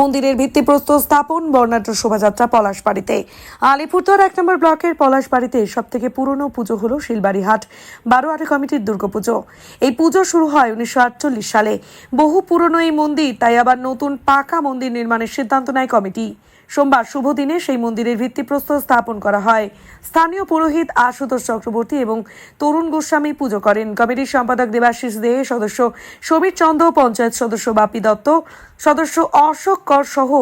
মন্দিরের ভিত্তিপ্রস্তর স্থাপন, বর্ণাঢ্য শোভাযাত্রা পলাশবাড়িতে। আলিপুরদুয়ার এক নম্বর ব্লকের পলাশবাড়িতে সব থেকে পুরনো পুজো হলো শিলবাড়িহাট বারোয়ারি কমিটির দুর্গাপুজো। এই পুজো শুরু হয় উনিশশো আটচল্লিশ সালে। বহু পুরনো এই মন্দির, তাই আবার নতুন পাকা মন্দির নির্মাণের সিদ্ধান্ত নেয় কমিটি। সোমবার শুভ দিনে সেই মন্দিরের ভিত্তিপ্রস্তর স্থাপন করা হয়। স্থানীয় পুরোহিত আশুতোষ চক্রবর্তী এবং তরুণ গোস্বামী পুজো করেন। কমিটির সম্পাদক দেবাশিস দে, সদস্য সমীর চন্দ্র, পঞ্চায়েত সদস্য বাপি দত্ত, সদস্য অশোক কর সহ,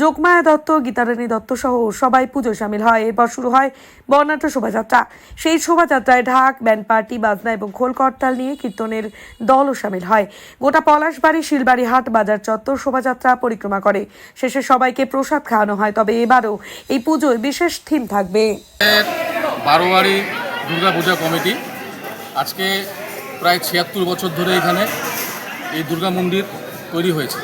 যোগমায়া দত্ত, গীতারানী দত্ত সহ সবাই পুজো সামিল হয়। এরপর শুরু হয় বর্ণাঢ্য শোভাযাত্রা। সেই শোভাযাত্রায় ঢাক, ব্যান্ড পার্টি, বাজনা এবং খোল করতাল নিয়ে কীর্তনের দলও সামিল হয়। গোটা পলাশবাড়ি, শিলবাড়ি হাট, বাজার চত্বর শোভাযাত্রা পরিক্রমা করে। শেষে সবাইকে প্রসাদ খাওয়ানো হয়, তবে এবারও এই পুজোয় বিশেষ থিম থাকবে। বারোয়ারি দুর্গা কমিটি। আজকে প্রায় ছিয়াত্তর বছর ধরে এখানে এই দুর্গা মন্দির তৈরি হয়েছে।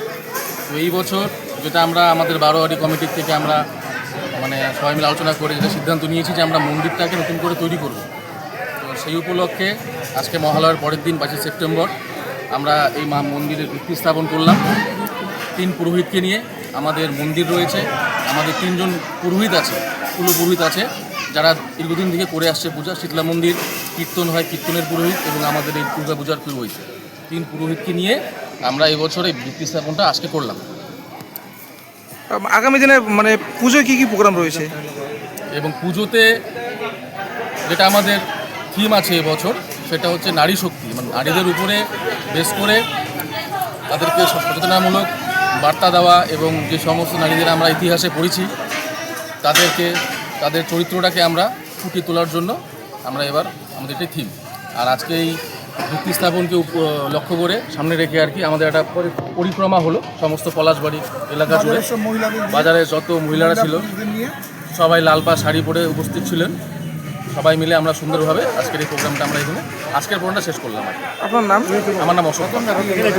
তো এই বছর যেটা আমরা, আমাদের বারোয়ারি কমিটির থেকে আমরা মানে সবাই মিলে আলোচনা করে যেটা সিদ্ধান্ত নিয়েছি যে আমরা মন্দিরটাকে নতুন করে তৈরি করব। তো সেই উপলক্ষে আজকে মহালয়ার পরের দিন, পাঁচই সেপ্টেম্বর, আমরা এই মা মন্দিরের ভিত্তি স্থাপন করলাম। তিন পুরোহিতকে নিয়ে আমাদের মন্দির রয়েছে। আমাদের তিনজন পুরোহিত আছে পুরোহিত আছে, যারা দীর্ঘদিন থেকে করে আসছে পূজা। শীতলা মন্দির, কীর্তন হয় কীর্তনের পুরোহিত এবং আমাদের এই দুর্গা পূজার পুরোহিত তিন পুরোহিতকে নিয়ে আমরা এই বছর এই ভিত্তি স্থাপনটা আজকে করলাম। আগামী দিনে মানে পুজোয় কি কি প্রোগ্রাম রয়েছে? এবং পুজোতে যেটা আমাদের থিম আছে এবছর সেটা হচ্ছে নারী শক্তি। মানে নারীদের উপরে বেশ করে তাদেরকে সচেতনামূলক বার্তা দেওয়া এবং যে সমস্ত নারীদের আমরা ইতিহাসে পড়েছি তাদেরকে তাদের চরিত্রটাকে আমরা ফুটিয়ে তোলার জন্য আমরা এবার আমাদের একটি থিম আর আজকে এই ভিত্তি স্থাপনকে উপ- লক্ষ্য করে সামনে রেখে আর কি আমাদের একটা পরিক্রমা হলো সমস্ত পলাশবাড়ি এলাকা জুড়ে। বাজারে যত মহিলারা ছিল সবাই লাল পা শাড়ি পরে উপস্থিত ছিলেন। সবাই মিলে আমরা সুন্দরভাবে আজকের এই প্রোগ্রামটা আমরা এখানে আজকের প্রোগ্রামটা শেষ করলাম আর কি। আপনার নাম? আমার নাম অশোক।